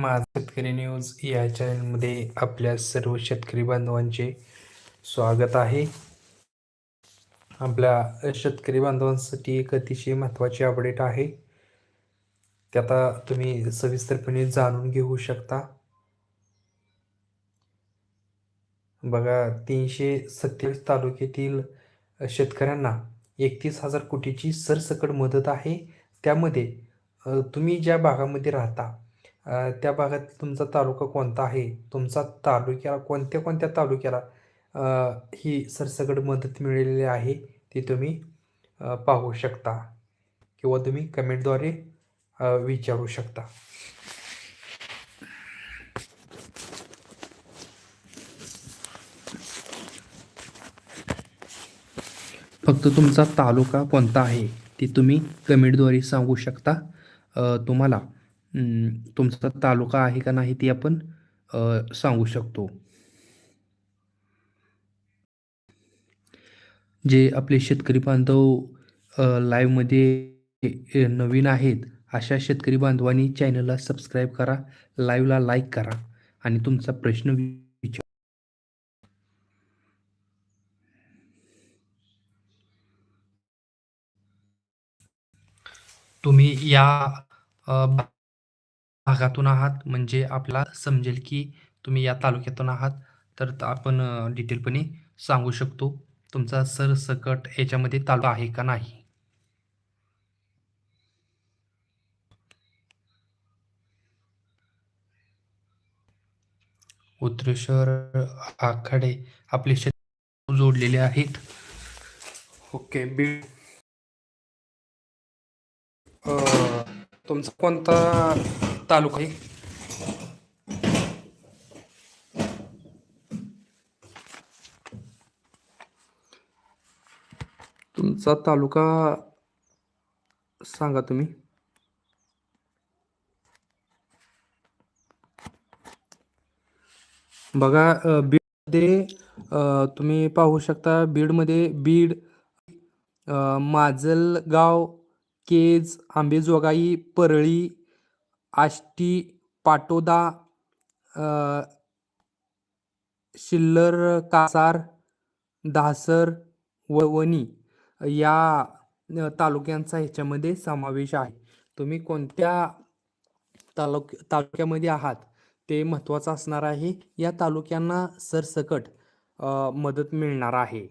माझा शेतकरी न्यूज या चॅनलमध्ये आपल्या सर्व शेतकरी बांधवांचे स्वागत आहे. आपल्या शेतकरी बांधवांसाठी एक अतिशय महत्त्वाची अपडेट आहे. ते आता तुम्ही सविस्तरपणे जाणून घेऊ शकता. बघा तीनशे सत्तेचाळीस तालुक्यातील शेतकऱ्यांना एकतीस हजार कोटीची सरसकट मदत आहे. त्यामध्ये तुम्ही ज्या भागामध्ये राहता त्या भागात तुमचा तालुका कोणता आहे? तुमचा तालुक्याला कोणत्या कोणत्या तालुक्याला ही सरसगड मदत मिळालेली आहे ती तुम्ही पाहू शकता किंवा तुम्ही कमेंटद्वारे विचारू शकता. फक्त तुमचा तालुका कोणता आहे ते तुम्ही कमेंटद्वारे सांगू शकता. तुम्हाला तुमचा तालुका आहे का नाही ते आपण सांगू शकतो. जे आपले शेतकरी बांधव लाईव्हमध्ये नवीन आहेत अशा शेतकरी बांधवांनी चॅनलला सबस्क्राईब करा लाईव्हला लाईक करा आणि तुमचा प्रश्न विचार तुम्ही या भागातून आहात म्हणजे आपल्याला समजेल की तुम्ही या तालुक्यातून आहात. तर त- आपण अ, डिटेलपणे सांगू शकतो तुमचा सरसकट याच्यामध्ये तालुका आहे का नाही? उद्रेश्वर आखाडे आपले शेत जोडलेले आहेत. ओके बीड अ, तुमचा कोणता तालुका. आहे तुमचा तालुका सांगा तुम्ही. बघा बीडमध्ये तुम्ही पाहू शकता बीडमध्ये बीड माजलगाव केज आंबेजोगाई परळी आष्टी पाटोदा शिल्लर कासार दासर वणी या तालुक्यांचा ह्याच्यामध्ये समावेश आहे. तुम्ही कोणत्या तालुक तालुक्यामध्ये आहात ते महत्त्वाचं असणार आहे. या तालुक्यांना सरसकट मदत मिळणार आहे.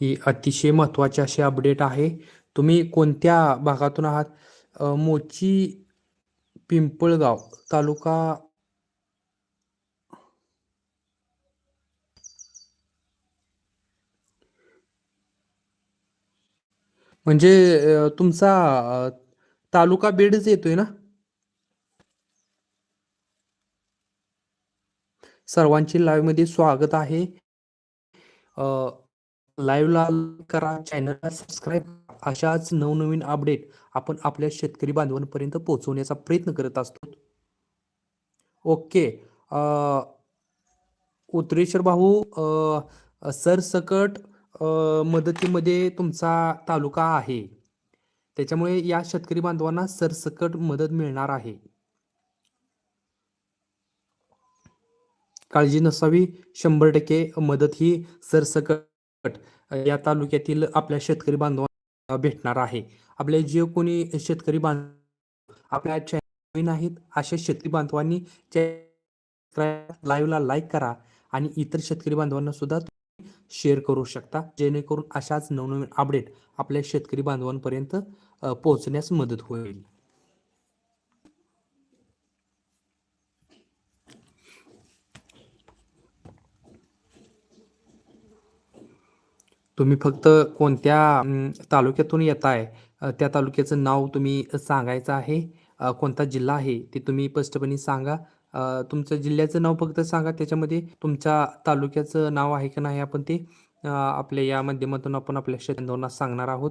ही अतिशय महत्त्वाची अशी अपडेट आहे. तुम्ही कोणत्या भागातून आहात? मोची पिंपळगाव तालुका म्हणजे तुमचा तालुका बीडच येतोय ना? सर्वांची लाईव्हमध्ये स्वागत आहे. लाईव्हला करा चॅनलला सबस्क्राईब अशाच नवनवीन अपडेट आपण आपल्या शेतकरी बांधवांपर्यंत पोहोचवण्याचा प्रयत्न करत असतो. ओके अ, उत्तरेश्वर भाऊ सरसकट मदतीमध्ये तुमचा तालुका आहे. त्याच्यामुळे या शेतकरी बांधवांना सरसकट मदत मिळणार आहे. काळजी नसावी. शंभर टक्के मदत ही सरसकट या तालुक्यातील आपल्या शेतकरी बांधवांना भेटणार आहे. आपले जे कोणी शेतकरी बांधव आपल्या आहेत अशा शेतकरी बांधवांनी लाईव्हला लाईक करा आणि इतर शेतकरी बांधवांना सुद्धा शेअर करू शकता जेणेकरून अशाच नवनवीन अपडेट आपल्या शेतकरी बांधवांपर्यंत पोहोचण्यास मदत होईल. तुम्ही फक्त कोणत्या तालुक्यातून येताय त्या तालुक्याचं नाव तुम्ही सांगायचं आहे? कोणता जिल्हा आहे ते तुम्ही स्पष्टपणे सांगा. तुमच्या तुमचं जिल्ह्याचं नाव फक्त सांगा त्याच्यामध्ये तुमच्या तालुक्याचं नाव आहे का नाही आपण ते आपल्या या माध्यमातून आपण आपल्या शेतकऱ्यांना सांगणार आहोत.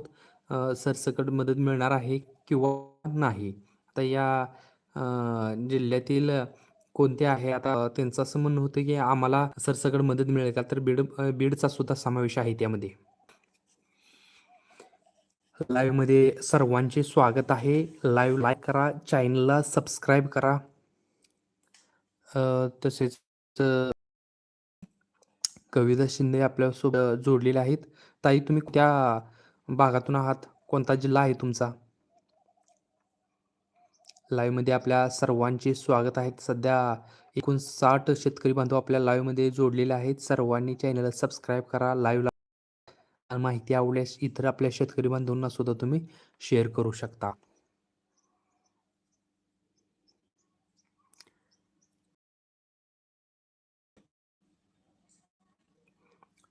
सरसकट मदत मिळणार आहे किंवा नाही. आता या जिल्ह्यातील कोणते आहे? आता त्यांचं असं म्हणणं होतं की आम्हाला सरसकट मदत मिळेल का? तर बीड बीडचा सुद्धा समावेश आहे त्यामध्ये. लाईव्हमध्ये सर्वांचे स्वागत आहे. लाईव्ह लाईक करा चॅनलला सबस्क्राईब करा. तसेच कविता शिंदे आपल्यासोबत जोडलेले आहेत. ताई तुम्ही त्या भागातून आहात? कोणता जिल्हा आहे तुमचा? लाईवमध्ये आपल्या सर्वांचे स्वागत आहे. सध्या एकूण साठ शेतकरी बांधव आपल्या लाईवमध्ये जोडलेले आहेत. सर्वांनी चॅनलला सबस्क्राईब करा लाईव्हला माहिती आवडल्यास इतर आपल्या शेतकरी बांधवांना सुद्धा तुम्ही शेअर करू शकता.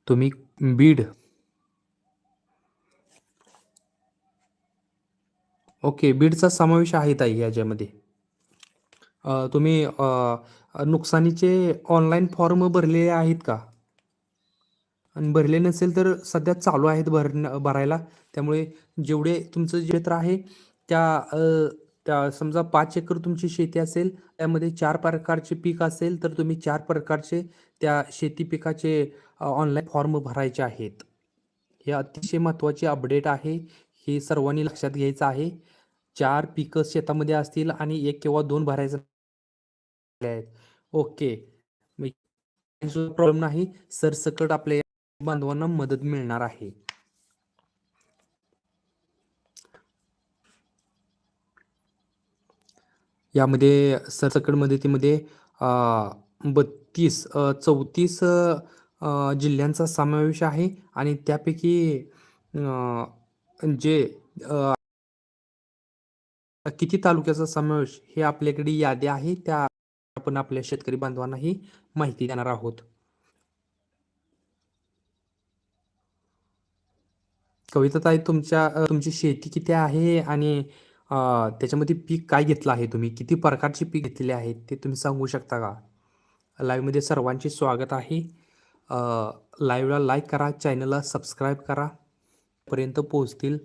तुम्ही बीड ओके बीडचा समावेश आहे ताई याच्यामध्ये. तुम्ही नुकसानीचे ऑनलाईन फॉर्म भरलेले आहेत का? आणि भरले नसेल तर सध्या चालू आहेत भरणं भरायला. त्यामुळे जेवढे तुमचं क्षेत्र आहे त्या त्या समजा पाच एकर तुमची शेती असेल त्यामध्ये चार प्रकारचे पीक असेल तर तुम्ही चार प्रकारचे त्या शेती पिकाचे ऑनलाईन फॉर्म भरायचे आहेत. हे अतिशय महत्त्वाचे अपडेट आहे. हे सर्वांनी लक्षात घ्यायचं आहे. चार पिकं शेतामध्ये असतील आणि एक किंवा दोन भरायचं आहेत. ओके. प्रॉब्लेम नाही. सरसकट आपल्या बांधवांना मदत मिळणार आहे. यामध्ये सरसकट मदतीमध्ये बत्तीस चौतीस जिल्ह्यांचा समावेश आहे आणि त्यापैकी जे अ, किती तालुक्याचा समावेश हे आपल्याकडे यादी आहे त्या आपण आपल्या शेतकरी बांधवांना ही माहिती देणार आहोत. कविता ताई तुमच्या तुमची शेती किती आहे आणि त्याच्यामध्ये पीक काय घेतलं आहे तुम्ही? किती प्रकारचे पीक घेतलेले आहेत ते तुम्ही सांगू शकता का? लाईव्हमध्ये सर्वांचे स्वागत आहे. लाईव्हला लाईक करा चॅनलला सबस्क्राईब करा. पर्यंत पोहोचतील.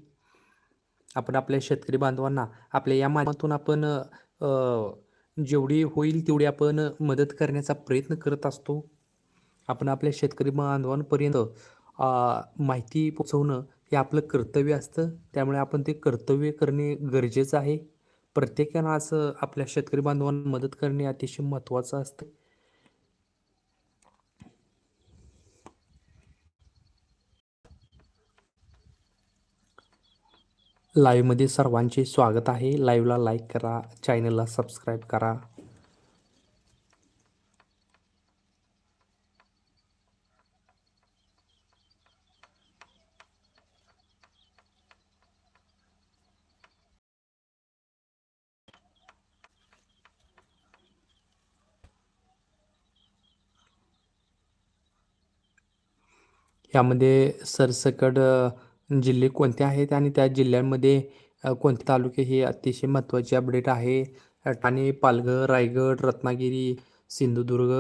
आपण आपल्या शेतकरी बांधवांना आपल्या या माध्यमातून आपण जेवढी होईल तेवढी आपण मदत करण्याचा प्रयत्न करत असतो. आपण आपल्या शेतकरी बांधवांपर्यंत माहिती पोचवणं हे आपलं कर्तव्य असतं. त्यामुळे आपण ते कर्तव्य करणे गरजेचं आहे. प्रत्येकानं असं आपल्या शेतकरी बांधवांना मदत करणे अतिशय महत्त्वाचं असतं. लाईव्हमध्ये सर्वांचे स्वागत आहे. लाईव्हला लाईक करा चॅनलला सबस्क्राईब करा. यामध्ये सरसकट जिल्हे कोणते आहेत आणि त्या जिल्ह्यांमध्ये कोणते तालुके हे अतिशय महत्त्वाचे अपडेट आहे? ठाणे पालघर रायगड रत्नागिरी सिंधुदुर्ग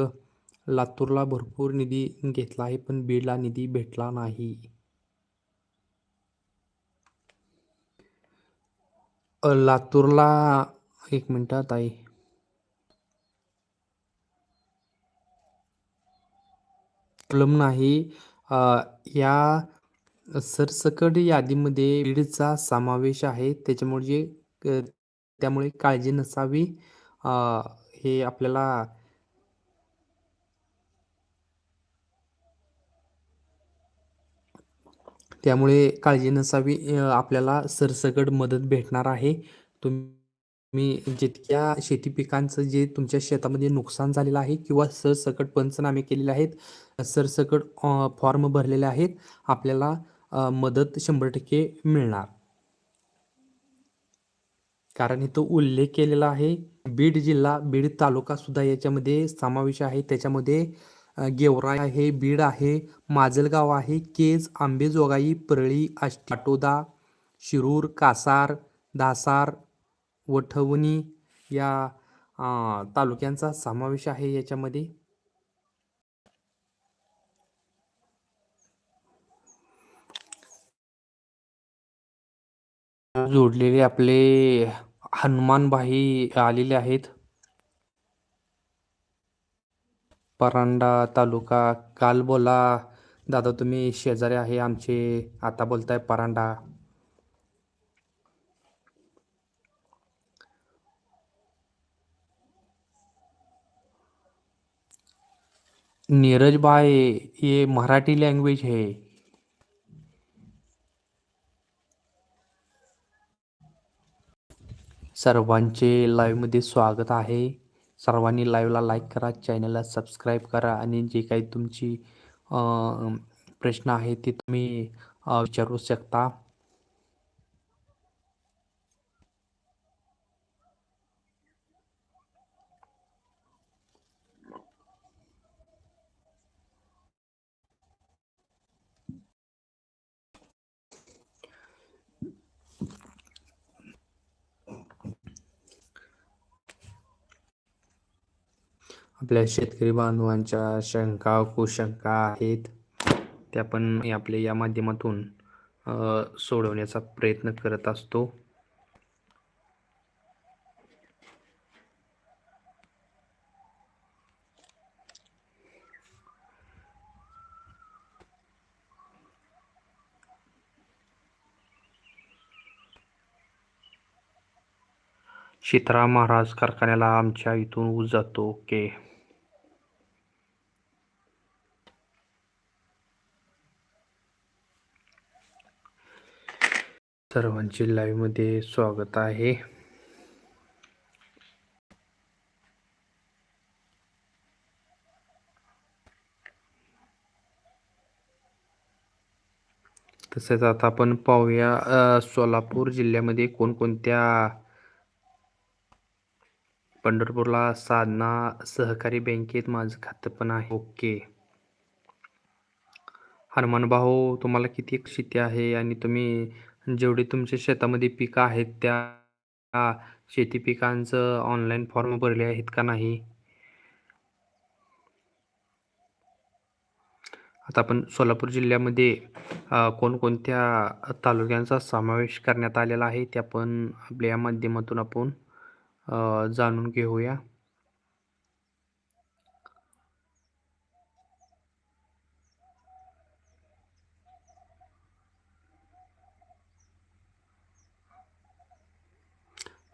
लातूरला भरपूर निधी घेतला आहे पण बीडला निधी भेटला नाही. लातूरला एक मिनटात आहे कलम नाही. या सरसकट यादीमध्ये बीडचा समावेश आहे. त्याच्यामुळे जे त्यामुळे काळजी नसावी. हे आपल्याला त्यामुळे काळजी नसावी. आपल्याला सरसकट मदत भेटणार आहे. तुम्ही जितक्या शेती पिकांचं जे तुमच्या शेतामध्ये नुकसान झालेलं आहे किंवा सरसकट पंचनामे केलेले आहेत सरसकट फॉर्म भरलेले आहेत आपल्याला मदत शंभर टक्के मिळणार. कारण इथं उल्लेख केलेला आहे बीड जिल्हा बीड तालुका सुद्धा याच्यामध्ये समावेश आहे. त्याच्यामध्ये गेवराय आहे बीड आहे माजलगाव आहे केज आंबेजोगाई परळी आष्टी पाटोदा शिरूर कासार दासार वठवणी या तालुक्यांचा समावेश आहे याच्यामध्ये. जोडलेले आपले हनुमानबाई आलेले आहेत. परांडा तालुका काल बोला दादा तुम्ही शेजारी आहे आमचे. आता बोलताय परांडा. नीरज भाई ये मराठी लँग्वेज है. सर्वांचे लाईव्हमध्ये स्वागत आहे. सर्वांनी लाईव्हला लाईक करा चॅनलला सबस्क्राईब करा आणि जे काही तुमची प्रश्न आहे ते तुम्ही विचारू शकता. आपल्या शेतकरी बांधवांच्या शंका कुशंका आहेत त्या पण आपल्या या माध्यमातून सोडवण्याचा प्रयत्न करत असतो. चित्रा महाराज कारखान्याला आमच्या इथून ऊस जातो ओके. सर्वांचे लाईव्हमध्ये स्वागत आहे. तसेच आता आपण पाहूया सोलापूर जिल्ह्यामध्ये कोणकोणत्या पंढरपूरला साधना सहकारी बँकेत माझं खातं पण आहे. ओके. हनुमान भाऊ तुम्हाला किती शेती आहे आणि तुम्ही जेवढी तुमच्या शेतामध्ये पिकं आहेत त्या शेती पिकांचं ऑनलाईन फॉर्म भरले आहेत का नाही? आता आपण सोलापूर जिल्ह्यामध्ये कोणकोणत्या तालुक्यांचा समावेश करण्यात आलेला आहे ते आपण आपल्या या माध्यमातून आपण जाणून घेऊया.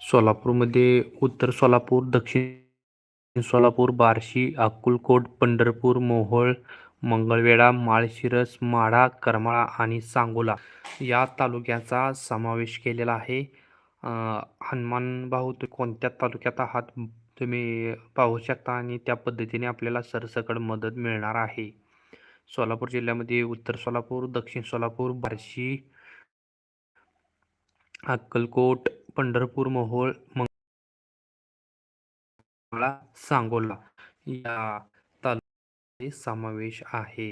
सोलापूरमध्ये उत्तर सोलापूर दक्षिण सोलापूर बार्शी अक्कलकोट पंढरपूर मोहोळ मंगळवेढा माळशिरस माढा करमाळा आणि सांगोला या तालुक्याचा समावेश केलेला आहे. हनुमान भाऊ तुम्ही कोणत्या तालुक्यात आहात? तुम्ही पाहू शकता आणि त्या पद्धतीने आपल्याला सरसकट मदत मिळणार आहे. सोलापूर जिल्ह्यामध्ये उत्तर सोलापूर दक्षिण सोलापूर बार्शी अक्कलकोट पंढरपूर मोहोळ मंगळा सांगोला या तालुक्यात समावेश आहे.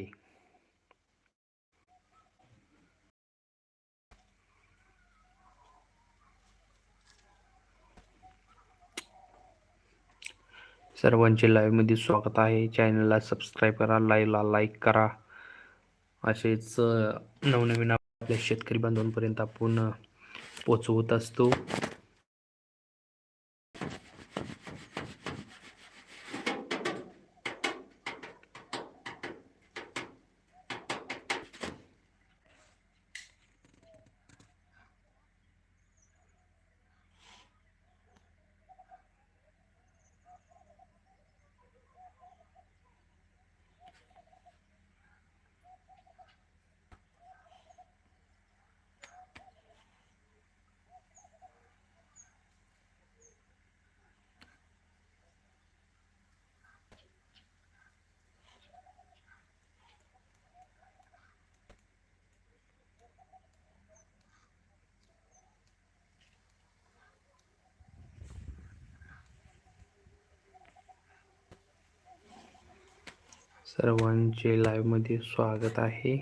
सर्वांचे लाईव्हमध्ये स्वागत आहे. चॅनलला सबस्क्राईब करा लाईव्हला लाईक करा. असेच नवनवीन आपल्या शेतकरी बांधवांपर्यंत आपण पोचवत असतो. सर्वांचे लाईव्हमध्ये स्वागत आहे.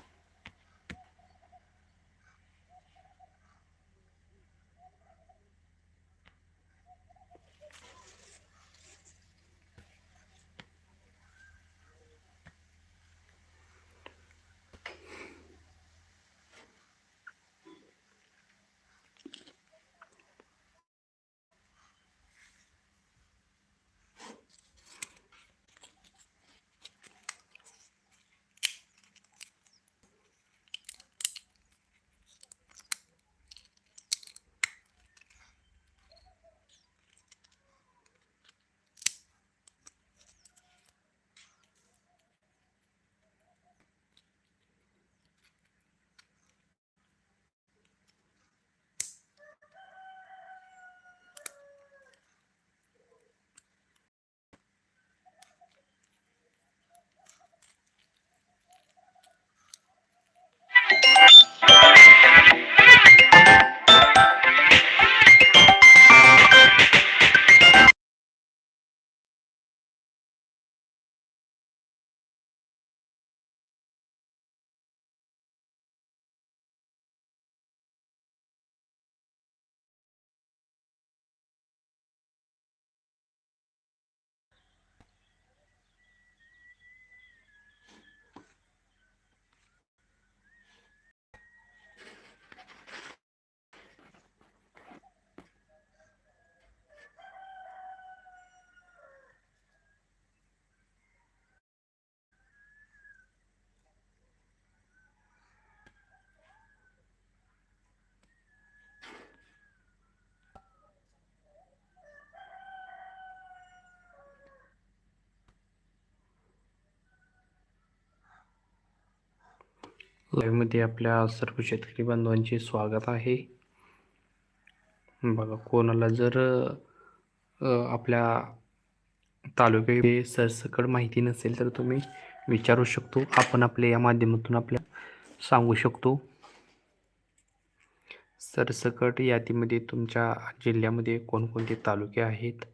लाईव्हमध्ये आपल्या सर्व शेतकरी बांधवांचे स्वागत आहे. बघा कोणाला जर आपल्या तालुक्याची सरसकट माहिती नसेल तर तुम्ही विचारू शकतो. आपण आपल्या या माध्यमातून आपल्या सांगू शकतो. सरसकट यादीमध्ये तुमच्या जिल्ह्यामध्ये कोणकोणते तालुके आहेत?